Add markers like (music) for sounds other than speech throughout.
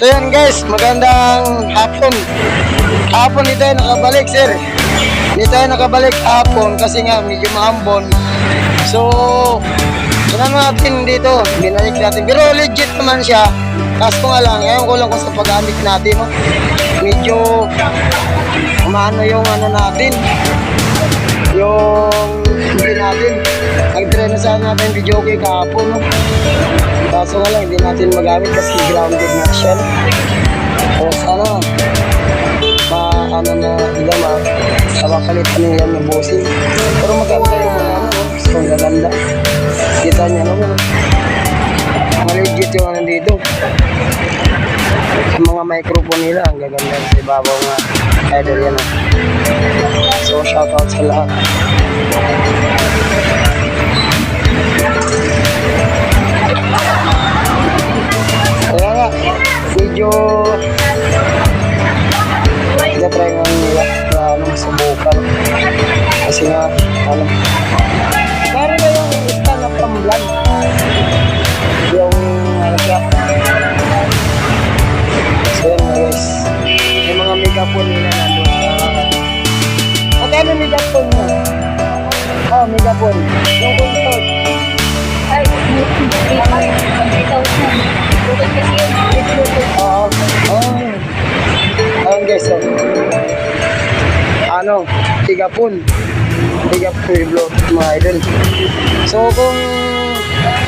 So yan guys, magandang hapon. Hapon hindi tayo nakabalik sir. Hindi tayo nakabalik hapon kasi nga medyo maambon. So, yun natin dito, binalik natin. Pero legit naman siya. Kaso nga lang, ngayon ko lang kung sa paggamit natin. No? Medyo umano yung ano natin. Yung hindi natin. Nag-try na sana natin video okay kahapon. No? Kaso nga lang, hindi natin magamit kasi grounded na siya. no? So, sana, ma, ano na, sila ma, mapapalitan nila ng bossing. Pero maganda yung mga ano, ang gaganda. Kita niya naman. Mga legit yung ano dito. Mga microphone nila, ang gaganda sa ibabaw nga. Idol yan. ah. So, shoutout sa lahat. Kaya nga, medyo tinatry nga nila na ano, subukan. Kasi nga, ano, Tigapon yung Bluetooth mga idol. So kung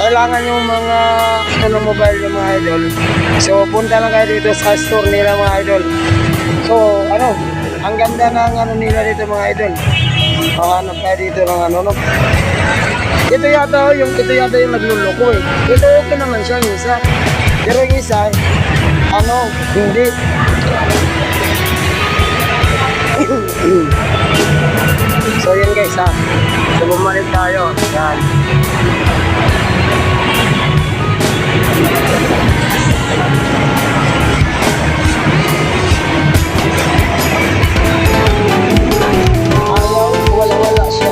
kailangan yung mga ano mobile ng mga idol, so punta lang kayo dito sa store nila mga idol. So ano, ang ganda ng ano nila dito mga idol. Makahanap kayo dito ng ano no. Ito yata yung ito yata yung nagluloko eh. Ito okay naman siya yung isa. Pero yung isa, ano, hindi. So yun guys ha. So bumalik tayo. Yan. Ayaw, wala-wala siya.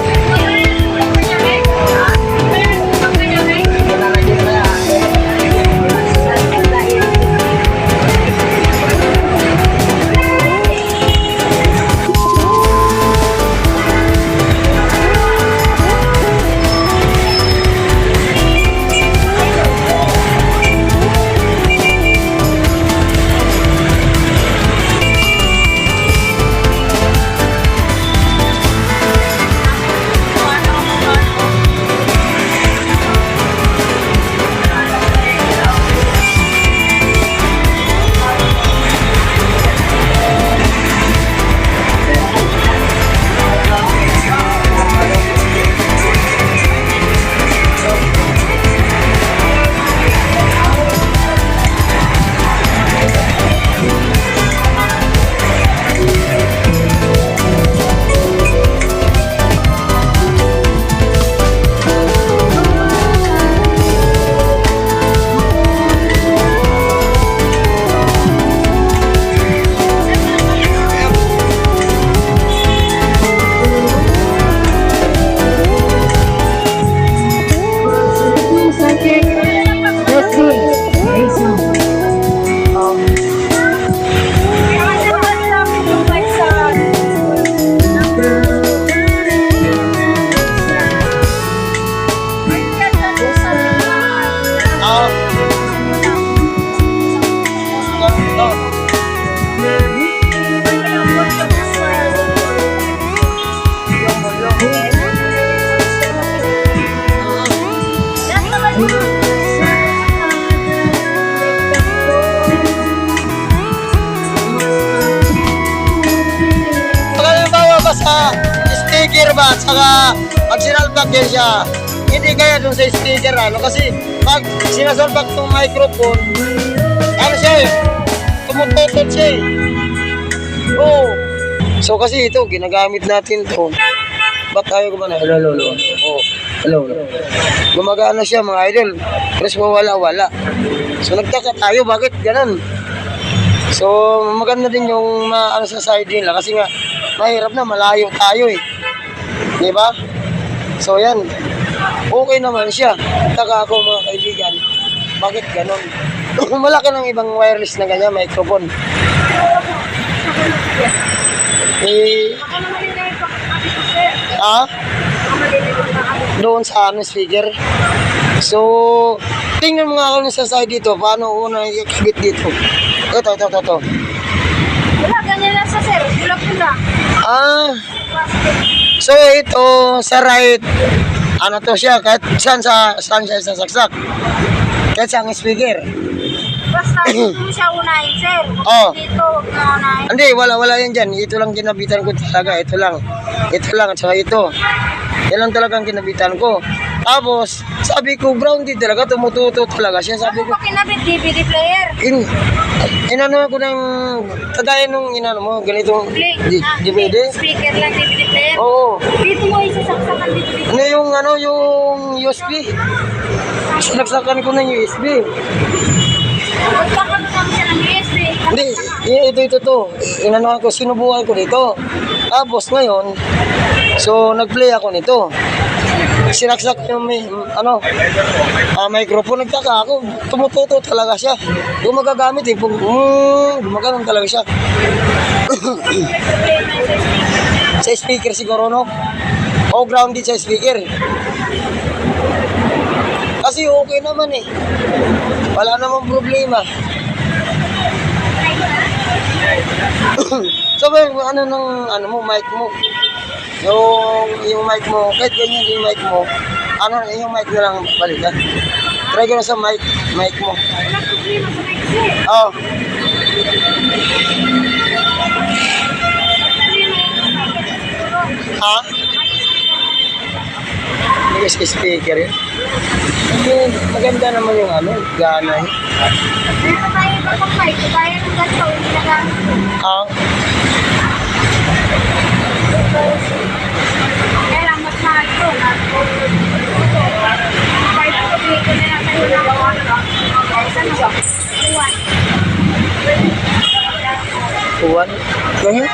Hindi kaya dun sa sticker ano kasi pag sinasalbak tong microphone, ano siya eh, tumututot siya eh. Oo. So kasi ito, ginagamit natin to. Ba't tayo gumana? Hello, hello, hello. Oh, hello, hello. Gumagana siya mga idol. Pero wala, wala. So nagtaka tayo, bakit ganun? So, maganda din yung ma ano sa side nila kasi nga mahirap na malayo tayo eh. 'Di ba? So, yan. Okay naman siya. Taka ako mga kaibigan. Bakit ganon? (clears throat) Malaki ng ibang wireless na ganyan, microphone. Eh, ah, doon sa ano, speaker. So, tingnan nga ako sa side dito, paano una ikabit dito. Ito, ito, ito, ito. Wala, ganyan lang sa sir. Pula-pula. Ah, Plastic. So ito, sa right, ano to siya, kahit saan sa, saan siya sasaksak. Kahit saan speaker. Basta (coughs) mo siya unahin, sir. Oo. Dito, huwag na unahin. Hindi, wala, wala yan dyan. Ito lang kinabitan ko talaga. Ito lang. Ito lang, at saka ito. Yan lang talagang kinabitan ko. Tapos, sabi ko, grounded talaga. Tumututo talaga siya. Sabi ko, kinabit? DVD player. in, inano ko ng, kagaya nung inano mo, ganitong Play. di, Ah, DVD. Speaker lang, DVD. Oo. Dito mo isasaksakan dito dito. Ano yung, ano, yung USB. Sinaksakan ko ng USB. Magkakaroon naman siya ng USB. Hindi, ito, ito, to. Inano ko, sinubukan ko dito. Tapos ngayon, so nag-play ako nito. Sinaksak yung may, ano, ah, microphone. Nagtaka ako, tumututo talaga siya. Yung magagamit eh, pag, mm, gumaganon talaga siya. (coughs) sa speaker siguro, no? O grounded sa speaker. Kasi okay naman eh. Wala namang problema. (coughs) so, well, ano nung ano mo, mic mo? Yung, yung mic mo, kahit ganyan yung mic mo, ano, yung mic na lang balikan. Try ko na sa mic, mic mo. Walang problema sa mic, sir. Oh, ha? Hindi kasi speaker yun. Hindi, maganda naman yung ano, gana yun. Meron tayo iba pang mic. Kaya ng ganito, yung ginagamit ko. Ah, Kaya lang, mas mahal ko. Kahit ako dito na lang na? Iwan. Uwan. Ganyan.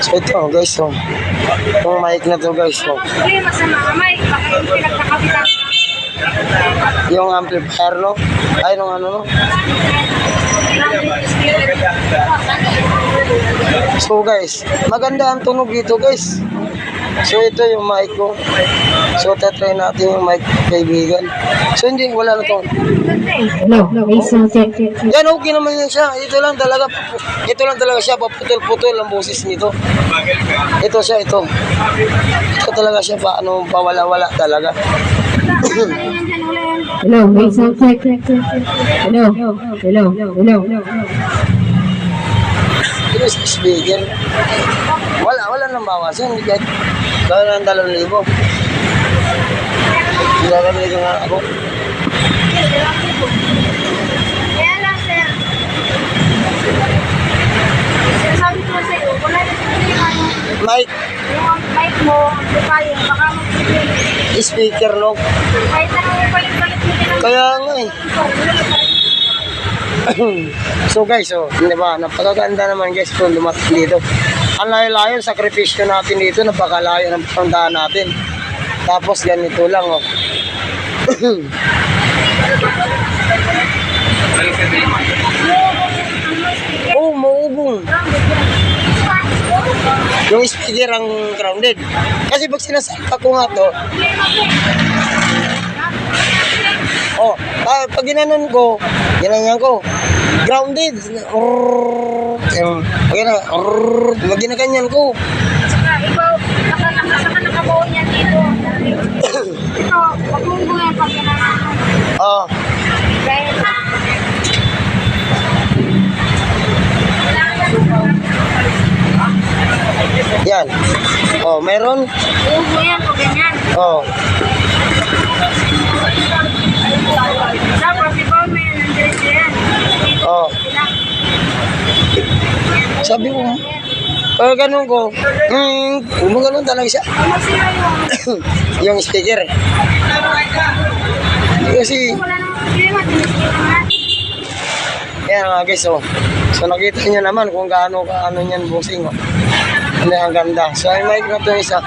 So ito guys, so, yung mic na to guys, so, Problema sa mga mic. Baka yung pinagkakabitan. yung amplifier no, ay nung ano no. So guys, maganda ang tunog dito guys. So ito yung mic ko. So tatry natin yung mic kaibigan. So hindi, wala na to. Check, check. Yan, okay naman yan siya. Ito lang talaga, ito lang talaga siya, paputol-putol ang boses nito. Ito siya, ito. Ito talaga siya, pa, ano, pawala-wala talaga. Hello, Ace check, check, check, check. Hello, hello, hello, hello. Ito sa speaker. Wala, wala nang bawasan. Kahit gano'n ng dalawang libo. Lalagay ko nga ako. Kaya lang, sir. Sinasabi ko sa iyo, wala na problema yung Mic, yung mic mo, baka mag-problema. speaker, no? Kahit na nung palit-palit mo din ang Kaya nga eh. (clears throat) so guys, oh, di ba, napakaganda naman guys kung dumating dito. Ang layo-layo, sakripisyo natin dito, napakalayo ng puntahan natin. Tapos ganito lang, oh. (coughs) oh, maubong. Yung speaker ang grounded. Kasi pag sinasalpa ko nga to, oh, ah, pag ginanon ko, ginanyan ko, grounded. Rrrr, yung, pag gina, rrrr, pag ginaganyan ko, Saka ikaw, saka, naka, saka nakabaon yan dito. (coughs) Ito, wag mong buhay pag ginagawa. ah, Dahil, yan. Oh, meron? mo yan pag ganyan. Oh, Tapos, ikaw may nandiretso yan. Dito, oh. Sabi ko, pag ganun ko, hmm, gumaganon talaga siya. (coughs) Yung, speaker. Kasi. Yan mga guys, oh. So nakita niyo naman kung gaano ka ano niyan busing, oh. Ang ganda. So ay mic na to isa,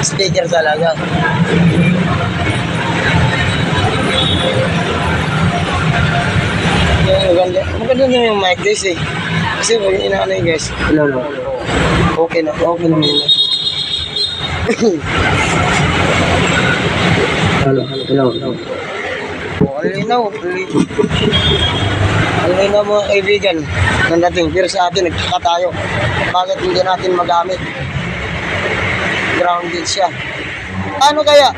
speaker talaga. Maganda. Maganda na yung mic guys eh. Kasi pag inaano yun guys, hello, hello. Okay na, okay na muna. hello, hello, hello. Oh, ang linaw. ang li- Ang linaw mga kaibigan ng dating. Pero sa atin, nagkaka tayo. Bakit hindi natin magamit? Grounded siya. Ano kaya?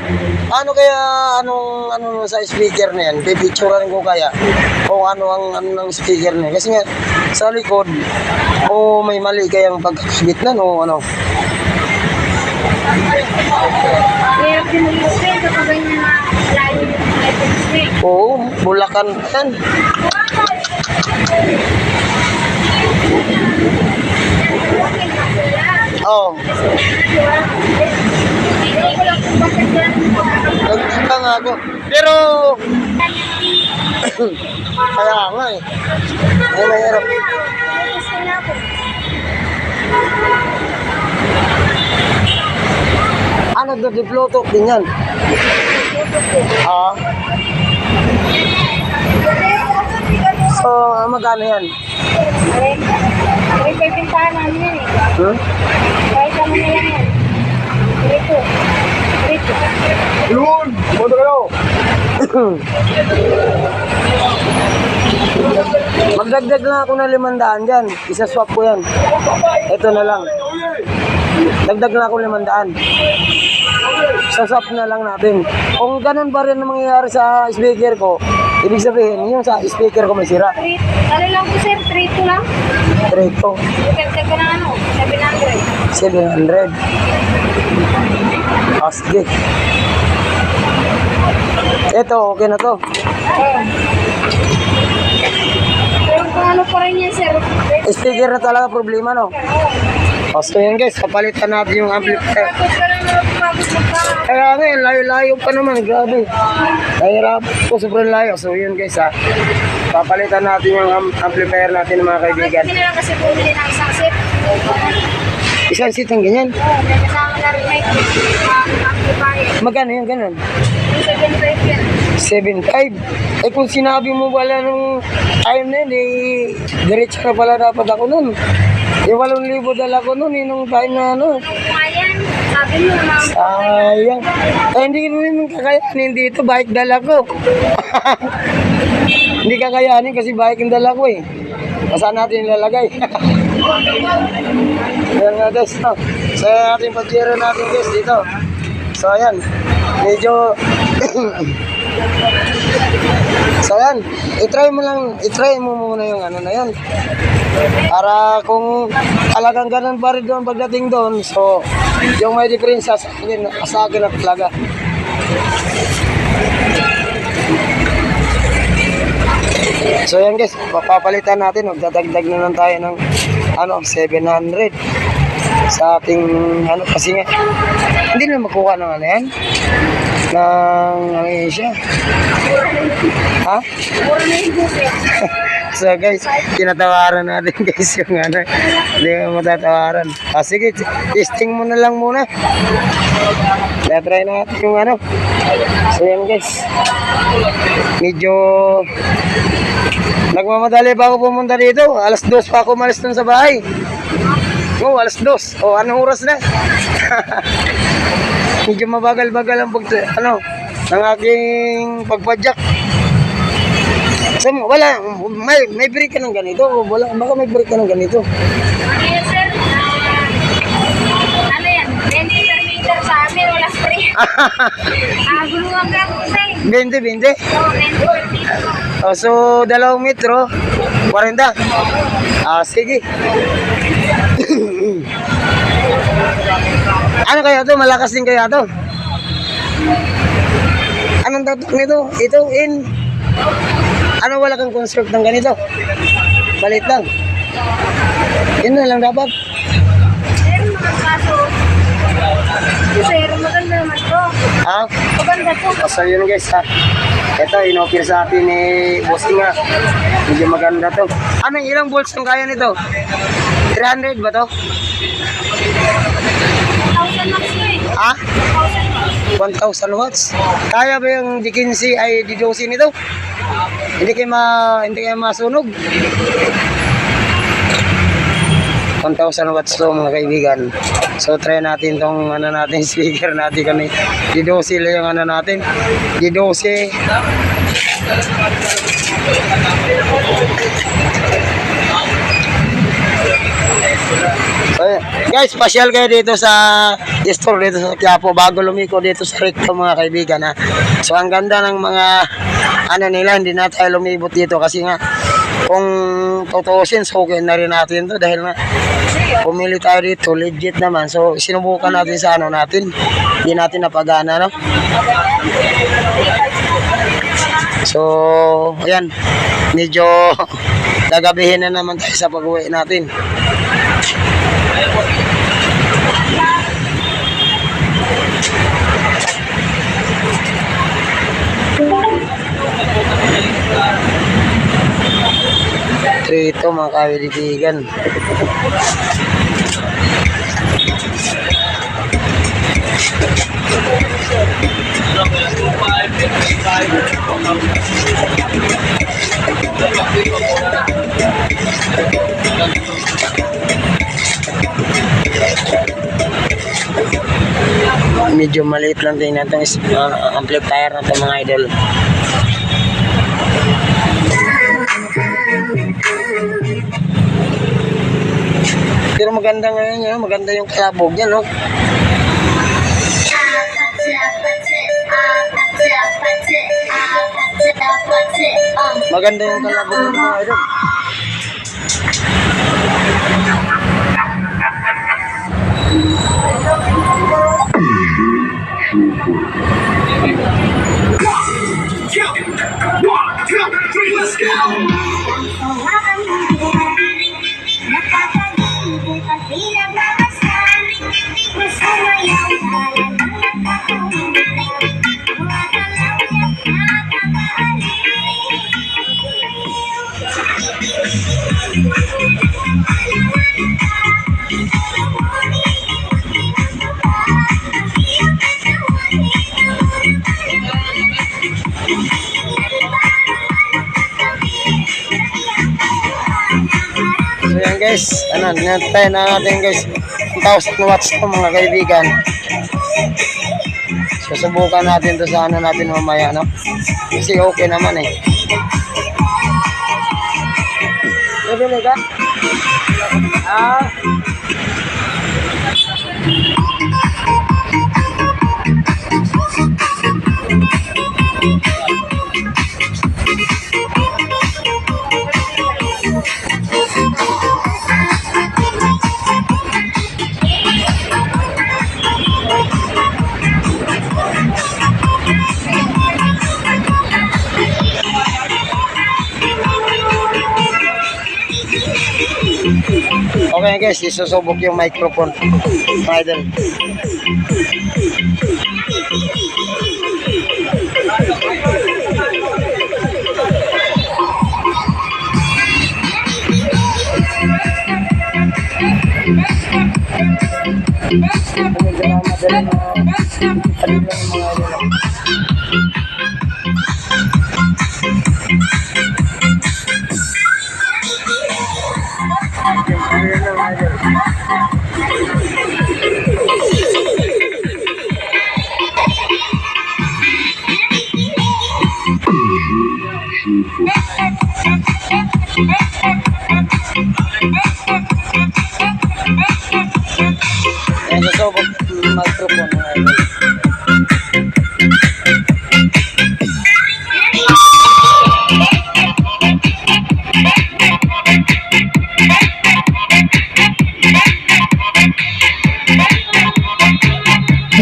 Ano kaya anong ano sa speaker na yan? Pipicturean ko kaya kung ano ang ano ng speaker na yan. Kasi nga sa likod o may mali kayang pagkakabit na no ano. Hirap din yung swing kapag ganyan na layo yung electric swing. Oo, bulakan yan. Ako. Pero (coughs) kaya nga eh. Ay, mahirap. Ano do diploto din yan? Ah. So, magkano yan? May pintahan namin yan eh. Hmm? Kahit ano na lang yan. Dito. Dito. Yun! Punta kayo! Magdagdag na ako ng limandaan dyan. Isa-swap ko yan. Ito na lang. Dagdag na ako limandaan. Saswap na lang natin. Kung ganun pa rin ang mangyayari sa speaker ko, ibig sabihin, yung sa speaker ko may sira. Three. Ano lang po sir? 3 lang? Trade ko. Depende ko na ano. 700. 700. Ah, sige. Ito, okay na to. Pero kung ano pa rin yan sir. Speaker na talaga problema, no? O, so yun guys, kapalitan natin yung amplifier. Kaya nga, yun, layo-layo pa naman, grabe. Nahirap ko, sobrang layo. So yun guys, ha. Papalitan natin yung am- amplifier natin mga kaibigan. Hindi na lang kasi bumili ng isang set. Isang seat ang ganyan. Oo, may kasama na rin um, amplifier. Magkano yung ganun? Yung 75 yan. 7.5. Eh kung sinabi mo pala nung time na yun, eh, diretso na pala dapat ako nun. Eh, 8,000 dala ko nun, eh, nung time na ano. Sabi mo na Sayang. Eh, hindi ko naman kakayanin dito, bike dala ko. (laughs) hindi kakayanin kasi bike yung dala ko eh. Saan natin ilalagay? (laughs) Ayan nga guys, no? So, ating pag-zero natin guys dito. So, ayan. Medyo... (clears throat) so, ayan. I-try mo lang, i-try mo muna yung ano na yan. Para kung talagang ganun pa rin doon pagdating doon, so, yung may diferensya sa akin, sa akin na talaga. So yan guys, papapalitan natin, magdadagdag na lang tayo ng ano, 700 sa ating ano kasi nga hindi na makuha ng ano yan ng ano yun siya ha? (laughs) So guys, tinatawaran natin (laughs) guys yung ano, hindi mo matatawaran. Ah, sige, testing mo na lang muna. try natin yung ano. So yan guys, medyo nagmamadali pa ako pumunta dito. Alas dos pa ako malis dun sa bahay. Oh, alas dos. Oh, anong oras na? (laughs) medyo mabagal-bagal ang pag, ano, ng aking pagpadyak. So, wala, may, may break ka ng ganito. Wala, baka may break ka ng ganito. Yan sir? Ah, ano yan? 20 per meter sa amin, wala spray. (laughs) Ah, gulungan ka po sir. 20, 20. So, 20 per meter. Oh, so, dalawang metro, 40. Ah, sige. Ano kaya to? Malakas din kaya to? Anong tatak nito? Ito, in. Ano wala kang construct ng ganito? Balit lang. Yun na lang dapat. Sir, mga kaso. Sir, maganda naman to. Ha? Maganda to. So yun guys ha. Ito, inoffer sa atin ni Bossing nga. Medyo maganda to. Ano, ilang volts ang kaya nito? 300 ba to? 1,000 max to eh. Ha? 1,000 max. 1,000 watts. Kaya ba yung D15 ay D12 nito? Hindi kayo ma hindi kayo masunog. 1,000 watts to mga kaibigan. So try natin tong ano natin (laughs) speaker natin kani. D12 lang yung ano natin. D12 So, guys, pasyal kayo dito sa store dito sa Quiapo bago lumiko dito sa Recto mga kaibigan ha. So ang ganda ng mga ano nila hindi na tayo lumibot dito kasi nga kung tutuusin okay na rin natin to dahil nga pumili tayo dito legit naman. So sinubukan natin sa ano natin hindi natin napagana no? So ayan medyo (laughs) gagabihin na naman tayo sa pag-uwi natin So ito mga kaibigan. Medyo maliit lang din na itong uh, amplifier na mga idol. Pero maganda ngayon yun, maganda yung kalabog niya, no? Maganda yung kalabog ng mga idol. One, two, three, let's go! Guys, ano, nantay na natin guys. 1,000 watts to mga kaibigan. Susubukan natin to sa ano natin mamaya, no? Kasi okay naman eh. Bibili ka? Ah? Okay guys, isusubok yung microphone. Idol. Yan,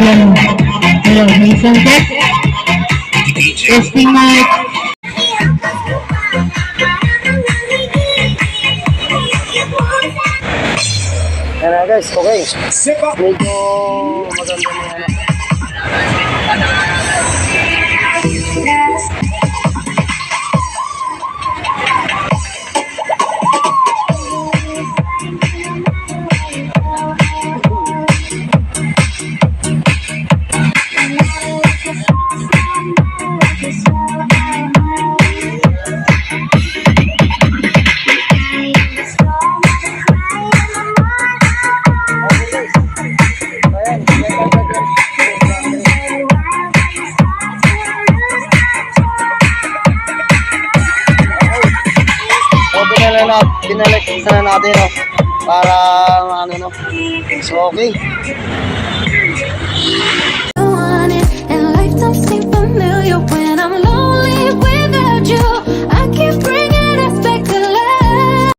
Hello. Hello. Sound test? Testing mic. Guys, okay. Medyo maganda na, natin, no? Para, ano, no? So, okay. want it,